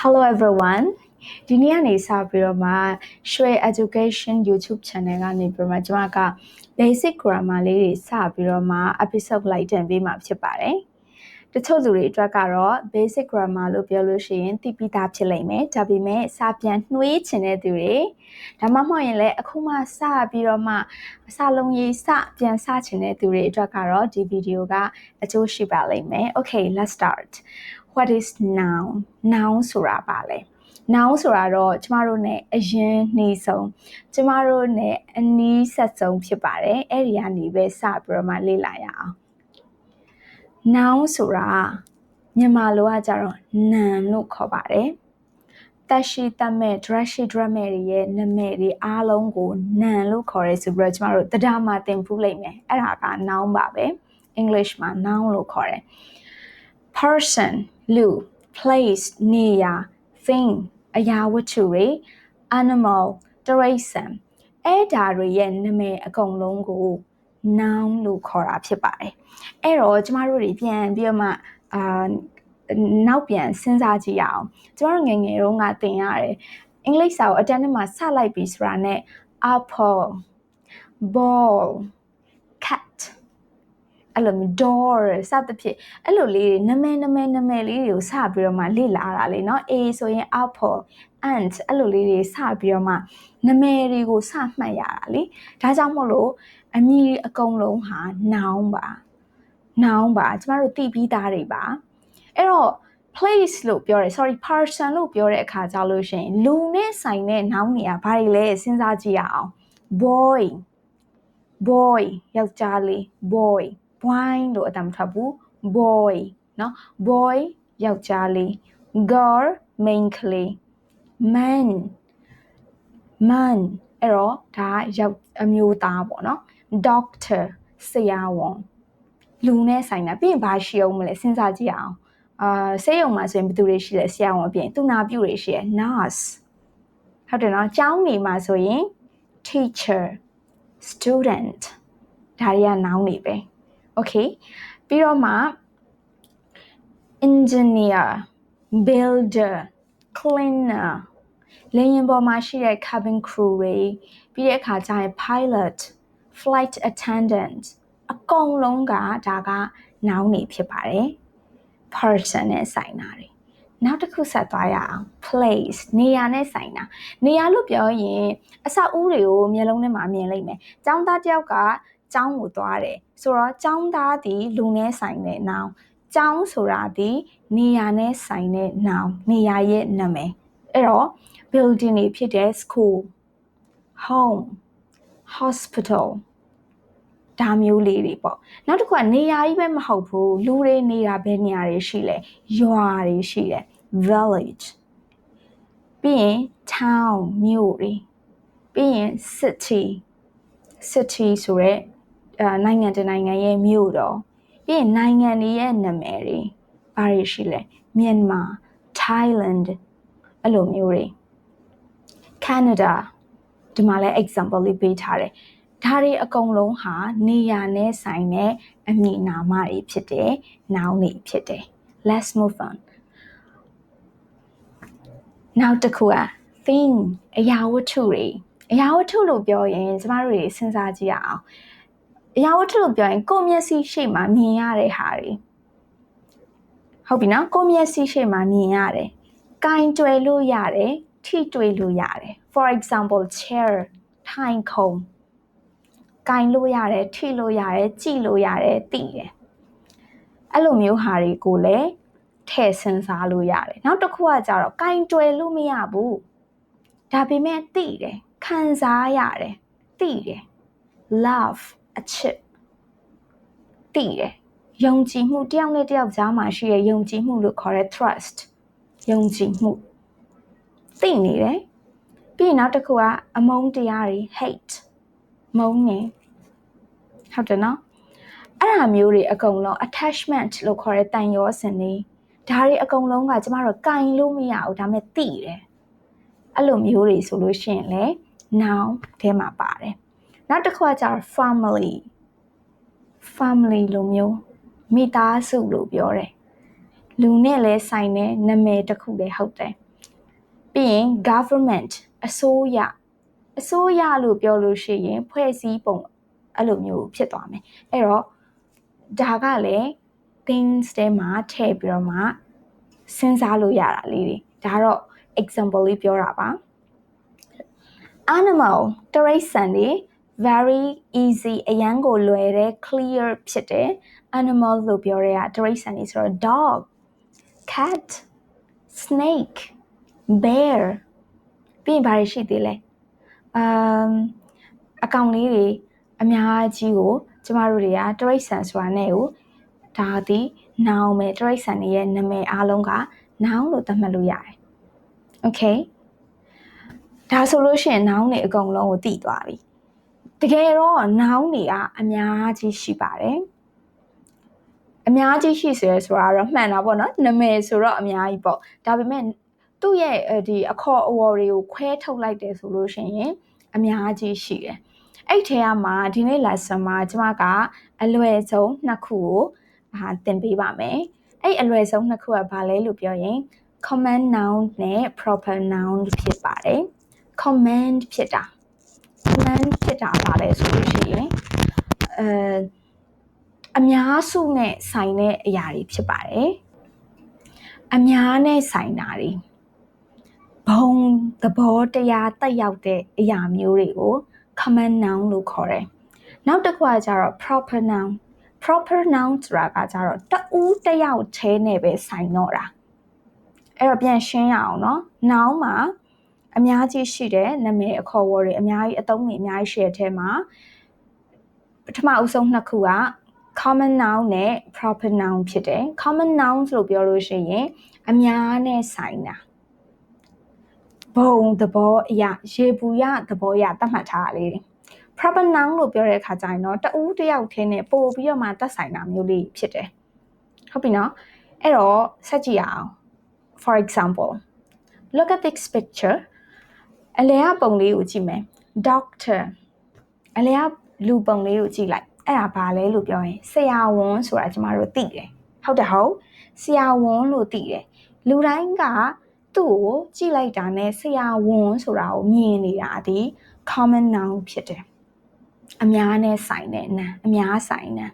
Hello everyone ဒီနေ့ကနေစပြီးတော့မှရွှေ education YouTube channel ကနေပြီးတော့မှကျွန်မက basic grammar လေးတွေစပြီးတော့မှ episode လိုက်တင်ပေးမှာဖြစ်ပါတယ်တချို့လူတွေအတွက်ကတော့ basic grammar လို့ပြောလို့ရှိရင်သိပြီးသားဖြစ်လိမ့်မယ်ဒါပေမဲ့စာပြန်နှွေးချင်တဲ့သူတွေဒါမှမဟုတ်ရင်လည်းအခုမှစပြီးတော့မှအစာလုံးရေးစပြန်စချင်တဲ့သူတွေအတွက်ကတော့ဒီဗီဒီယိုကအကျိုးရှိပါလိမ့်မယ် Okay let's start what is noun noun ဆိုတာပါလဲ noun ဆိုတာတော့ကျမတို့ ਨੇ အရင်နှီးဆုံးကျမတို့ ਨੇ အနီးဆက်ဆုံးဖြစ်ပါတယ်အဲ့ဒီကနေပဲစပြီးတော့မှလေ့လာရအောင် noun ဆိုတာမြန်မာလိုကကြတော့နာမ်လို့ခေါ်ပါတယ်တက်ရှိတက်မဲ့ dress ရှိ dress မဲ့တွေရဲ့နာမည်တွေအားလုံးကိုနာမ်လို့ခေါ်ရဲဆိုပြီးတော့ကျမတို့တရားမှာသင်ဖူးလိုက်မယ်အဲ့ဒါက noun ပါပဲ English မှာ noun လို့ခေါ်တယ် person လူ place နေရာ thing အရာဝတ္ထုတွေ animal တရိษံအဲ့ဒါတွေရဲ့နာမည်အကုန်လုံးကို noun လို့ခေါ်တာဖြစ်ပါတယ်အဲ့တော့ကျမတို့တွေပြန်ပြီးတော့မှအာနောက်ပြန်စဉ်းစားကြည့်ရအောင်ကျမတို့ငယ်ငယ်တုန်းကသင်ရတယ်အင်္ဂလိပ်စာကိုအတန်းထဲမှာစလိုက်ပြီဆိုတာနဲ့ apple ball cat အဲ့လိုမျိုး door စသဖြင့်အဲ့လိုလေးတွေနမဲနမဲနမဲလေးတွေကိုစပြီးတော့မှလေ့လာတာလေเนาะ A ဆိုရင် apple ant အဲ့လိုလေးတွေစပြီးတော့မှနမဲတွေကိုစမှတ်ရတာလေဒါကြောင့်မို့လို့အမည်အကုန်လုံးဟာ noun ပါ noun ပါကျမတို့သိပြီးသားတွေပါအဲ့တော့ place လို့ပြောတယ် sorry person လို့ပြောတဲ့အခါကြောင့်လို့ရှိရင်လူနဲ့ဆိုင်တဲ့ noun တွေကဘာတွေလဲစဉ်းစားကြည့်ရအောင် boy boy ယောက်ျားလေး boy boy လို့အတမ်းထွက်ဘူး boy เนาะ boy ယောက်ျားလေး girl main ကလေး man man အဲ့တော့ဒါယောက်အမျိုးသားပေါ့နော် doctor ဆရာဝန်လူနဲ့ဆိုင်တာပြီးရင်ဘာရှိအောင်မလဲစဉ်းစားကြည့်အောင်အာဆေးရုံမှာဆိုရင်ဘယ်သူတွေရှိလဲဆရာဝန်အပြင်သူနာပြုတွေရှိရ nurse ဟုတ်တယ်နော်ကျောင်းနေမှာဆိုရင် teacher student ဒါတွေက noun တွေပဲ okay ပြီးတော့မှ engineer builder cleaner လေယာဉ်ပေါ်မှာရှိတဲ့ cabin crew တွေပြီးတဲ့အခါကျရင် pilot flight attendant အကုန်လုံးကဒါက noun တွေဖြစ်ပါတယ် person နဲ့ဆိုင်တာတွေနောက်တစ်ခုဆက်သွားရအောင် place နေရာနဲ့ဆိုင်တာနေရာလို့ပြောရင်အဆောက်အဦတွေကိုမျက်လုံးထဲမှာမြင်လိုက်မယ်။ကျောင်းသားတယောက်က ကျောင်းကိုသွားတယ်ဆိုတော့ကျောင်းသားဒီလူနဲ့ဆိုင်တဲ့ noun ကျောင်းဆိုတာဒီနေရာနဲ့ဆိုင်တဲ့ noun နေရာရဲ့နာမည်အဲ့တော့ building တွေဖြစ်တဲ့ school home hospital ဒါမျိုးလေးတွေပေါ့နောက်တစ်ခုကနေရာကြီးပဲမဟုတ်ဘူးလူတွေနေတာဘယ်နေရာတွေရှိလဲရွာတွေရှိတယ် village ပြီးရင် town မြို့တွေပြီးရင် city city ဆိုရဲအဲ နိုင်ငံတနိုင်ငံရဲ့မြို့တော်ပြီးရင်နိုင်ငံတွေရဲ့နာမည်တွေဘာတွေရှိလဲမြန်မာ Thailand အဲ့လိုမျိုးတွေ Canada ဒီမှာလည်း example လေးပေးထားတယ်ဒါတွေအကုန်လုံးဟာနေရာနဲ့ဆိုင်တဲ့အမည်နာမတွေဖြစ်တယ်။ noun တွေဖြစ်တယ်။ Let's move on. နောက်တစ်ခုက thing အရာဝတ္ထုတွေအရာဝတ္ထုလို့ပြောရင်ကျမတို့တွေစဉ်းစားကြည့်ရအောင် အရာဝတ္ထုလို့ပြောရင်ကိုယ်မျက်စိရှေ့မှာမြင်ရတဲ့ဟာတွေဟုတ်ပြီနော်ကိုယ်မျက်စိရှေ့မှာမြင်ရတယ်။ကင်တွယ်လို့ရတယ်ထိတွေ့လို့ရတယ် for example chair ထိုင်ခုံကင်လို့ရတယ်ထိလို့ရတယ်ကြည့်လို့ရတယ်သိတယ်အဲ့လိုမျိုးဟာတွေကိုလည်းထည့်စဉ်းစားလို့ရတယ်နောက်တစ်ခုကကြတော့ကင်တွယ်လို့မရဘူးဒါပေမဲ့သိတယ်ခံစားရတယ်သိတယ် love အချစ်သိတယ်ယုံကြည်မှုတယောက်နဲ့တယောက်ကြားမှာရှိတဲ့ယုံကြည်မှုလို့ခေါ်တဲ့ trust ယုံကြည်မှုသိနေတယ်ပြီးရင်နောက်တစ်ခုကအမုန်းတရားတွေ hate မုန်းနေဟုတ်တယ်နော်အဲ့ဒါမျိုးတွေအကုန်လုံး attachment လို့ခေါ်တဲ့တန်ရောစင်တွေဒါတွေအကုန်လုံးကကျမတို့ကင်လို့မရဘူးဒါပေမဲ့သိတယ်အဲ့လိုမျိုးတွေဆိုလို့ရှိရင်လေ noun ထဲမှာပါတယ် နောက်တစ်ခုကကျတော့ family family လိုမျိုးမိသားစုလို့ပြောတယ်လူနဲ့လည်းဆိုင်တဲ့နာမည်တစ်ခုလည်းဟုတ်တယ်ပြီးရင် government အစိုးရအစိုးရလို့ပြောလို့ရှိရင် ဖွဲ့စည်းပုံအဲ့လိုမျိုးဖြစ်သွားမယ်အဲ့တော့ဒါကလည်း things တဲမှာထည့်ပြီးတော့မှစဉ်းစားလို့ရတာလေးတွေဒါတော့ example လေးပြောတာပါ animal တရိတ်ဆန်တွေ very easy အရန်ကိုလွယ်တဲ့ clear ဖြစ်တဲ့ animal လို့ပြောရဲတာတရိတ်ဆန်တွေဆိုတော့ dog cat snake bear ပြီးရင်ဘာတွေရှိသေးလဲအမ်အကောင်လေးတွေအများကြီးကိုကျမတို့တွေကတရိတ်ဆန်ဆိုတာနဲ့ကိုဒါသည် noun ပဲတရိတ်ဆန်တွေရဲ့နာမည်အားလုံးက noun လို့သတ်မှတ်လို့ရတယ် okay ဒါဆိုလို့ရှိရင် noun တွေအကုန်လုံးကိုသိသွားပြီ တကယ်တော့ noun တွေကအများကြီးရှိပါတယ်အများကြီးရှိစေဆိုတာတော့မှန်တာပေါ့နော်နာမည်ဆိုတော့အများကြီးပေါ့ဒါပေမဲ့သူ့ရဲ့ဒီအခေါ်အဝေါ်တွေကိုခွဲထုတ်လိုက်တယ်ဆိုလို့ရှိရင်အများကြီးရှိတယ်အဲ့ထဲမှာဒီနေ့ lesson မှာကျွန်မကအလွယ်ဆုံးနှစ်ခုကိုအာသင်ပေးပါမယ်အဲ့အလွယ်ဆုံးနှစ်ခုကဘာလဲလို့ပြောရင် command noun နဲ့ proper noun ဖြစ်ပါတယ် command ဖြစ်တာ command ဖြစ်တာပါလဲဆိုလို့ရှိရင်အဲအများစုနဲ့ဆိုင်တဲ့အရာတွေဖြစ်ပါတယ်အများနဲ့ဆိုင်တာတွေဘုံသဘောတရားတက်ရောက်တဲ့အရာမျိုးတွေကို command noun လို့ခေါ်တယ်နောက်တစ်ခုကကျတော့ proper noun proper noun ဆိုတာကကျတော့တဦးတယောက်သေးနဲ့ပဲဆိုင်တော့တာအဲ့တော့ပြန်ရှင်းရအောင်เนาะ noun မှာ အများကြီးရှိတဲ့နာမည်အခေါ်အဝေါ်တွေအများကြီးအသုံးတွေအများကြီးရှိတဲ့အထဲမှာပထမအဦးဆုံးနှစ်ခုက common noun နဲ့ proper noun ဖြစ်တယ် common noun လို့ပြောလို့ရှိရင်အများနဲ့ဆိုင်တာဘုံသဘောအရာရေပူရသဘောအရာသတ်မှတ်ထားတာလေး proper noun လို့ပြောတဲ့အခါကျရင်တော့တဦးတယောက်ထဲနဲ့ပို့ပြီးတော့မှသက်ဆိုင်တာမျိုးလေးဖြစ်တယ်ဟုတ်ပြီနော်အဲ့တော့ဆက်ကြည့်အောင် for example look at this picture အလဲကပုံလေးကိုကြည့်မယ် doctor အလဲကလူပုံလေးကိုကြည့်လိုက်အဲ့ဒါဘာလဲလို့ပြောရင်ဆရာဝန်ဆိုတာကျမတို့သိတယ်ဟုတ်တယ်ဟုတ်ဆရာဝန်လို့သိတယ်လူတိုင်းကသူ့ကိုကြည့်လိုက်တာနဲ့ဆရာဝန်ဆိုတာကိုမြင်နေတာဒီ common noun ဖြစ်တယ်အများနဲ့ဆိုင်တဲ့နာအများဆိုင်နာ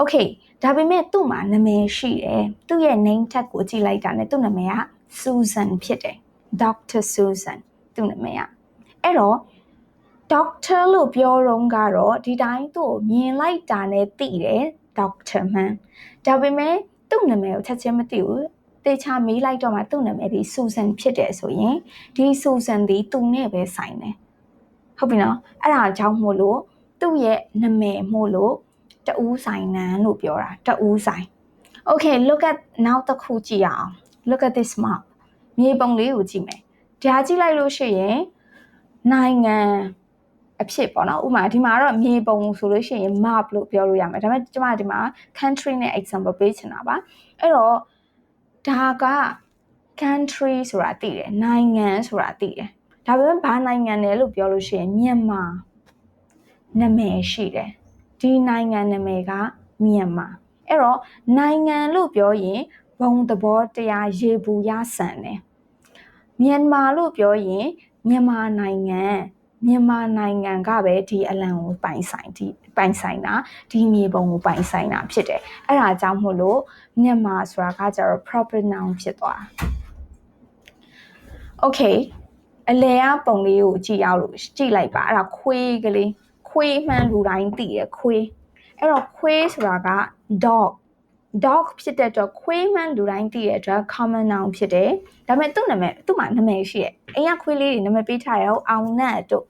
okay ဒါပေမဲ့သူ့မှာနာမည်ရှိတယ်သူ့ရဲ့ name tag ကိုကြည့်လိုက်တာနဲ့သူ့နာမည်က Susan ဖြစ်တယ် Dr. Susan သူ့နာမည်ကအဲ့တော့ doctor လို့ပြောတော့ကတော့ဒီတိုင်းသူ့ကိုမြင်လိုက်တာနဲ့သိတယ် doctor မှန်ဒါပေမဲ့သူ့နာမည်ကိုချက်ချင်းမသိဘူးတေချာမေးလိုက်တော့မှသူ့နာမည်ဒီ Susan ဖြစ်တယ်ဆိုရင်ဒီ Susan ဒီသူနဲ့ပဲဆိုင်တယ်ဟုတ်ပြီနော်အဲ့ဒါကြောင့်မို့လို့သူ့ရဲ့နာမည်မို့လို့တူးဆိုင်နန်းလို့ပြောတာတူးဆိုင် Okay look at နောက်တစ်ခုကြည့်အောင် look at this map မြေပုံလေးကိုကြည့်မယ် ဒါကြည့်လိုက်လို့ရှိရင်နိုင်ငံအဖြစ်ပေါ့နော်ဥပမာဒီမှာတော့မြေပုံဆိုလို့ရှိရင် map လို့ပြောလို့ရမယ်ဒါပေမဲ့ကျမဒီမှာ country နဲ့ example ပေးချင်တာပါအဲ့တော့ဒါက country ဆိုတာသိတယ်နိုင်ငံဆိုတာသိတယ်ဒါပေမဲ့ဘာနိုင်ငံလဲလို့ပြောလို့ရှိရင်မြန်မာနာမည်ရှိတယ်ဒီနိုင်ငံနာမည်ကမြန်မာအဲ့တော့နိုင်ငံလို့ပြောရင်ဘုံသဘောတရားရေဘူးရဆန်တယ် မြန်မာလို့ပြောရင်မြန်မာနိုင်ငံမြန်မာနိုင်ငံကပဲဒီအလံကိုပိုင်ဆိုင်ဒီပိုင်ဆိုင်တာဒီမြေပုံကိုပိုင်ဆိုင်တာဖြစ်တယ်အဲ့ဒါကြောင့်မို့လို့မြန်မာဆိုတာကကျတော့ proper noun ဖြစ်သွား Okay အလဲရပုံလေးကိုကြည့်ရလို့ကြည့်လိုက်ပါအဲ့ဒါခွေးကလေးခွေးမှန်းလူတိုင်းသိရခွေးအဲ့တော့ခွေးဆိုတာက dog dog ဖြစ်တဲ့အတွက်ခွေးမှန်းလူတိုင်းသိတဲ့အတွက် common noun ဖြစ်တယ်ဒါပေမဲ့သူ့နာမည်သူ့မှာနာမည်ရှိရဲ့အိမ်ကခွေးလေးတွေနာမည်ပေးထားတယ်ဟုတ်အောင်နတ်တို့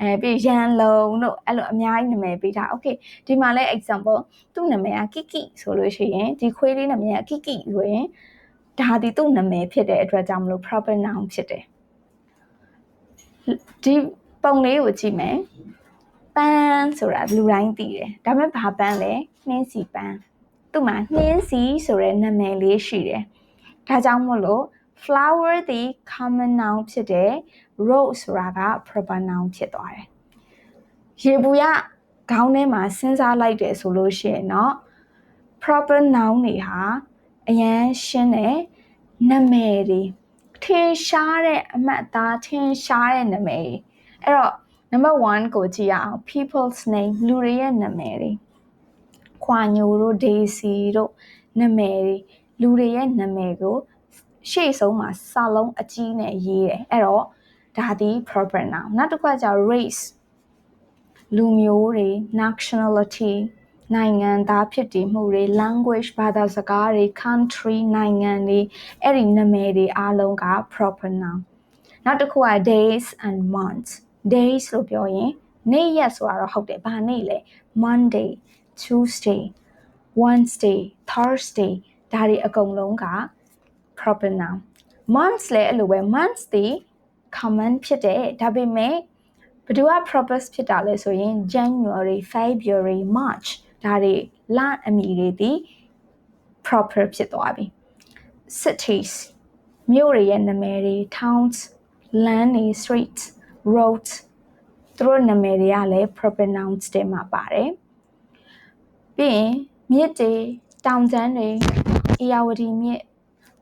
အဲပြီးရန်လုံးတို့အဲ့လိုအများကြီးနာမည်ပေးထား okay ဒီမှာလဲ example သူ့နာမည်က kiki ဆိုလို့ရှိရင်ဒီခွေးလေးနာမည်က kiki ဆိုရင်ဒါဒီသူ့နာမည်ဖြစ်တဲ့အတွက်ကြောင့်မလို့ proper noun ဖြစ်တယ်ဒီပုံလေးကိုကြည့်မယ်ပန်းဆိုတာလူတိုင်းသိတယ်ဒါပေမဲ့ဘာပန်းလဲ နှင်းစီပန်း သူ့မှာနှင်းစီဆိုတဲ့နာမည်လေးရှိတယ်။ဒါကြောင့်မို့လို့ flower သည် common noun ဖြစ်တယ် rose ဆိုတာက proper noun ဖြစ်သွားတယ်။ရေပူရခေါင်းထဲမှာစဉ်းစားလိုက်တယ်ဆိုလို့ရှိရင်တော့ proper noun တွေဟာအရန်ရှင်းတဲ့နာမည်တွေထင်ရှားတဲ့အမှတ်အသားထင်ရှားတဲ့နာမည်တွေအဲ့တော့ number 1ကိုကြည့်ရအောင် people's name လူတွေရဲ့နာမည်တွေ ခွာညိုတို့ Daisy တို့နာမည်တွေလူတွေရဲ့နာမည်ကိုရှေ့ဆုံးမှာစာလုံးအကြီးနဲ့ရေးတယ်အဲ့တော့ဒါဒီ proper noun နောက်တစ်ခုကကျ race လူမျိုးတွေ nationality နိုင်ငံသားဖြစ်တည်မှုတွေ language ဘာသာစကားတွေ country နိုင်ငံတွေအဲ့ဒီနာမည်တွေအားလုံးက proper noun နောက်တစ်ခုက days and months days လို့ပြောရင်နေ့ရက်ဆိုတာတော့ဟုတ်တယ်ဘာနေ့လဲ monday tuesday wednesday thursday ဒါတွေအကုန်လုံးက proper noun months လည်းအဲ့လိုပဲ months ဒီ common ဖြစ်တယ်ဒါပေမဲ့ဘယ်သူက proper ဖြစ်တာလဲဆိုရင် January February March ဒါတွေလအမည်တွေဒီ proper ဖြစ်သွားပြီ cities မြို့တွေရဲ့နာမည်တွေ towns land တွေ streets roads သူတို့နာမည်တွေကလည်း proper nouns တွေမှာပါတယ် ပြီးရင်မြစ်တွေတောင်ကျမ်းတွေအေယာဝတီမြစ်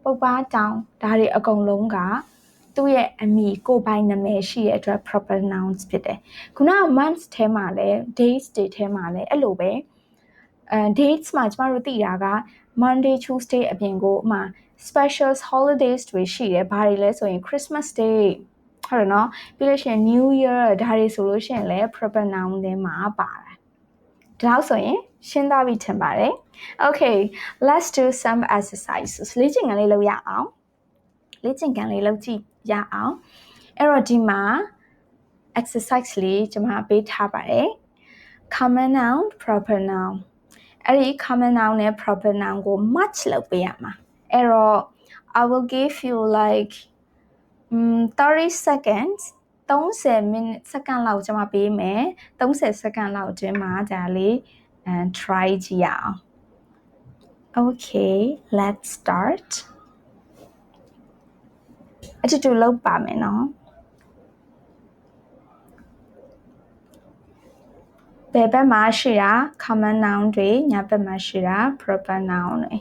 ပုပ္ပားတောင်ဒါတွေအကုန်လုံးကသူ့ရဲ့အမည်ကိုပိုင်နာမည်ရှိတဲ့အတွက် proper nouns ဖြစ်တယ်ခုနက months ထဲမှာလည်း days တွေထဲမှာလည်းအဲ့လိုပဲအဲ dates မှာကျမတို့သိတာက Monday Tuesday အပြင်ကိုအမှ special holidays တွေရှိတယ်ဘာတွေလဲဆိုရင် Christmas Day ဟုတ်တယ်နော်ပြီးလို့ရှိရင် New Year ဒါတွေဆိုလို့ရှိရင်လည်း proper noun တွေမှာပါတယ် ဒါတော့ဆိုရင်ရှင်းသွားပြီထင်ပါတယ် Okay let's do some exercises လေ့ကျင့်ခန်းလေးလုပ်ရအောင်လေ့ကျင့်ခန်းလေးလုပ်ကြည့်ရအောင်အဲ့တော့ဒီမှာ exercise လေးကျွန်မပေးထားပါတယ် common noun proper noun အဲ့ဒီ common noun နဲ့ proper noun ကို match လုပ်ပေးရမှာအဲ့တော့ I will give you like um 30 seconds 30 minute second လောက်ကျွန်မပေးမယ်30 second လောက်အတွင်းမှာဒါလေးအဲ try ကြည့်ရအောင် Okay let's start အတူတူလုပ်ပါမယ်နော်ဘယ်ဘက်မှာရှိတာ common noun တွေညာဘက်မှာရှိတာ proper noun တွေ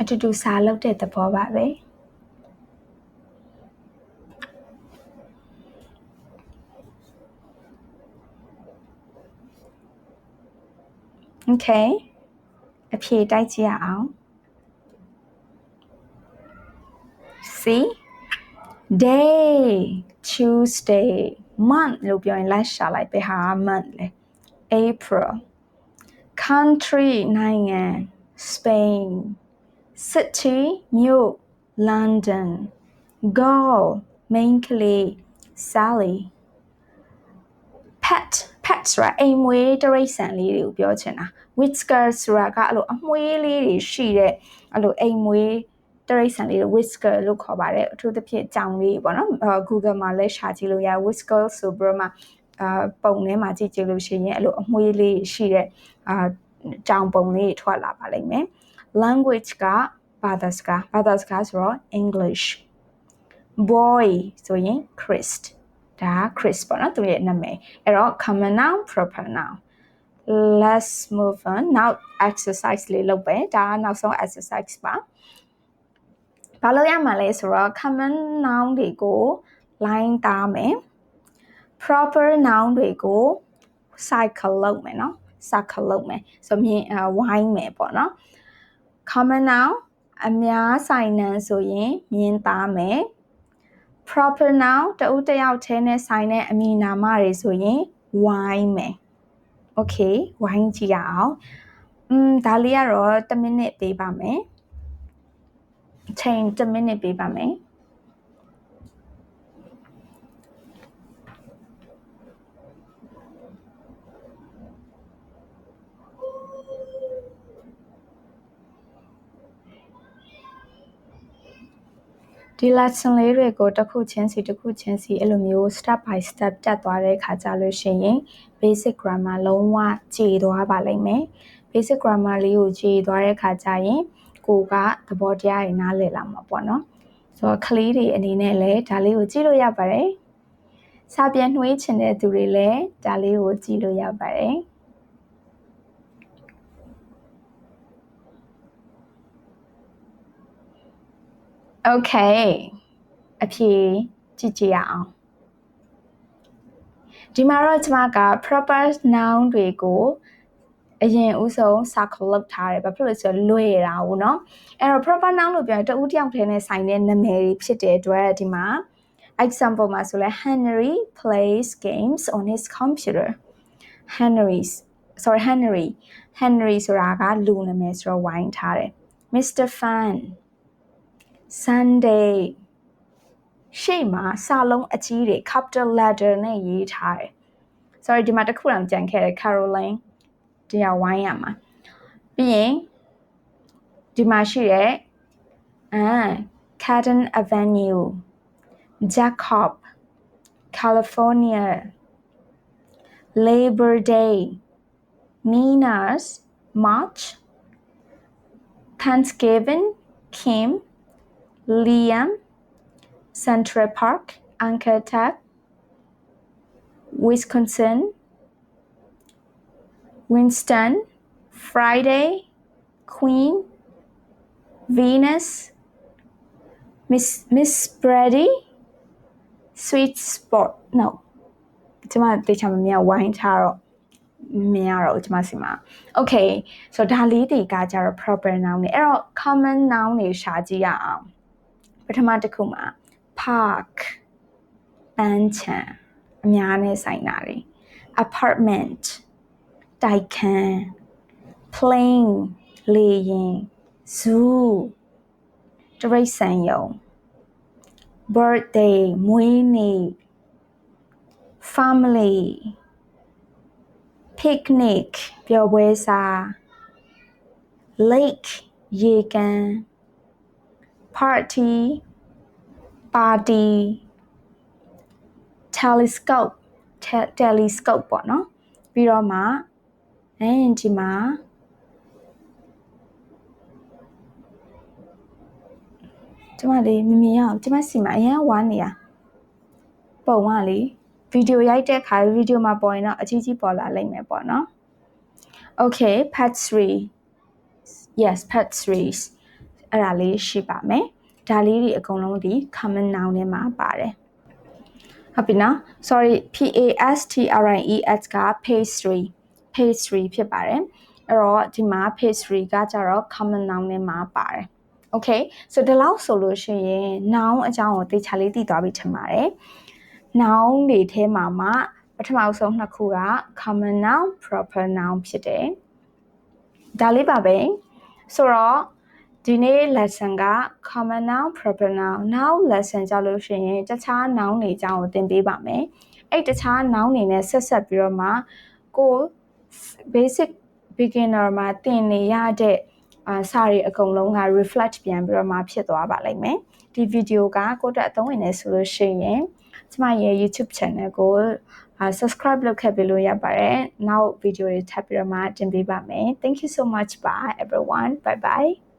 အတူတူစာလုပ်တဲ့သဘောပါပဲ Okay အဖြေတိုက်ကြည့်ရအောင် See day Tuesday month လို့ပြောရင်လိုက်ရှာလိုက်ပဲဟာ month လေ April country နိုင်ငံ Spain city မြို့ London girl main ကလေး Sally pet Pet ဆိုတာအိမ်မွေးတရိတ်ဆန်လေးတွေကိုပြောချင်တာ whisker ဆိုတာကအဲ့လိုအမွှေးလေးတွေရှိတဲ့အဲ့လိုအိမ်မွေးတရိတ်ဆန်လေးတွေ whisker လို့ခေါ်ပါတယ်အထူးသဖြင့်ကြောင်လေးပေါ့နော် Google မှာလည်းရှာကြည့်လို့ရ whisker ဆိုပြီးတော့မှအာပုံထဲမှာကြည့်ကြည့်လို့ရှိရင်အဲ့လိုအမွှေးလေးရှိတဲ့အာကြောင်ပုံလေးထွက်လာပါလိမ့်မယ် language ကဘာသာစကားဘာသာစကားဆိုတော့ English boy ဆိုရင် Christ ဒါ Chris ပေါ့နော်သူရဲ့နာမည်အဲ့တော့ common noun proper noun let's move on now exercise လေးလုပ်ပဲဒါကနောက်ဆုံး exercise ပါဘာလို့ရမှာလဲဆိုတော့ common noun တွေကို line သားမယ် proper noun တွေကို cycle လုပ်မယ်နော် cycle လုပ်မယ်ဆိုမြင်ဝိုင်းမယ်ပေါ့နော် common noun အများဆိုင်နံဆိုရင်မြင်သားမယ် proper noun တဦးတယောက်ချင်းနဲ့ဆိုင်တဲ့အမည်နာမတွေဆိုရင်ဝိုင်းမယ် okay ဝိုင်းကြည့်ရအောင်อืมဒါလေးကတော့1မိနစ်ပေးပါမယ်ချိန်1မိနစ်ပေးပါမယ် ဒီ lesson လေးတွေကိုတစ်ခုချင်းစီတစ်ခုချင်းစီအဲ့လိုမျိုး step by step တက်သွားတဲ့ခါကြလို့ရှိရင် basic grammar လုံးဝကြည်သွားပါလိမ့်မယ် basic grammar လေးကိုကြည်သွားတဲ့ခါကျရင်ကိုကသဘောတရားတွေနားလည်လာမှာပေါ့နော်ဆိုတော့ကလေးတွေအနေနဲ့လည်းဒါလေးကိုကြည့်လို့ရပါတယ်စာပြန်နှွေးချင်တဲ့သူတွေလည်းဒါလေးကိုကြည့်လို့ရပါတယ် Okay အဖြေကြည့်ကြည့်ရအောင်ဒီမှာတော့ကျွန်မက proper noun တွေကိုအရင်ဦးဆုံး circle လုပ်ထားတယ်ဘာဖြစ်လို့လဲဆိုတော့လွှဲရတာဘူးเนาะအဲ့တော့ proper noun လို့ပြောရင်တဦးတယောက်တည်းနဲ့ဆိုင်တဲ့နာမည်တွေဖြစ်တဲ့အတွက်ဒီမှာ example မှာဆိုလဲ Henry plays games on his computer Henry's sorry Henry Henry ဆိုတာကလူနာမည်ဆိုတော့ဝိုင်းထားတယ် Mr Fan Sunday ရှေ့မှာစာလုံးအကြီးတွေ capital letter နဲ့ရေးထားတယ် sorry ဒီမှာတစ်ခုတော့ကြံခဲ့တယ် Caroline တရားဝိုင်းရမှာပြီးရင်ဒီမှာရှိတဲ့အာ Caden Avenue Jacob California Labor Day Nina's March Thanksgiving Kim Liam Central Park Anchor Tap Wisconsin Winston Friday Queen Venus Miss Miss Brady Sweet Spot no ကျွန်မတေချာမမြဝိုင်းထားတော့မရတော့ကျွန်မစီမှာ Okay ဆိုတော့ဒါလေးတွေကကြတော့ proper noun တွေအဲ့တော့ common noun တွေရှာကြည့်ရအောင် ပထမတစ်ခုမှာ park ပန်းချံအများနဲ့ဆိုင်တာတွေ apartment တိုက်ခန်း plane လေယာဉ် zoo တရိတ်ဆန်ယုံ birthday မွေးနေ့ family picnic ပျော်ပွဲစား lake ရေကန် party party telescope te- telescope ပေါ့နော်ပြီးတော့မှအဲဒီမှာကျမလေးမမြင်ရအောင်ကျမစီမှာအရင်ဝါနေရပုံကလေဗီဒီယိုရိုက်တဲ့ခါဗီဒီယိုမှာပေါ်ရင်တော့အကြီးကြီးပေါ်လာလိမ့်မယ်ပေါ့နော် Okay part 3 yes part 3 အဲ့ဒါလေးရှိပါမယ်ဒါလေးတွေအကုန်လုံးဒီ common noun ထဲမှာပါတယ်ဟုတ်ပြီနော် sorry P A S T R I E S က pastry pastry ဖြစ်ပါတယ်အဲ့တော့ဒီမှာ pastry ကကြတော့ common noun ထဲမှာပါတယ် okay so ဒီလောက်ဆိုလို့ရှိရင် noun အကြောင်းကိုတေချာလေးသိသွားပြီထင်ပါတယ် noun တွေထဲမှာမှပထမဆုံးနှစ်ခုက common noun proper noun ဖြစ်တယ်ဒါလေးပါပဲဆိုတော့ ဒီနေ့ lesson က common noun proper noun noun lesson ကြောက်လို့ရှိရင်တခြား noun တွေအကြောင်းကိုသင်ပေးပါမယ်အဲ့တခြား noun တွေနဲ့ဆက်ဆက်ပြီးတော့မှကို basic beginner မှာသင်နေရတဲ့အာစာရီအကုန်လုံးက reflect ပြန်ပြီးတော့မှဖြစ်သွားပါလိမ့်မယ်ဒီဗီဒီယိုကကိုယ့်အတွက်အသုံးဝင်နေဆိုလို့ရှိရင်ကျမရဲ့ YouTube channel ကို subscribe လုပ်ခဲ့ပေးလို့ရပါတယ်နောက်ဗီဒီယိုတွေထပ်ပြီးတော့မှတင်ပေးပါမယ် Thank you so much bye everyone bye bye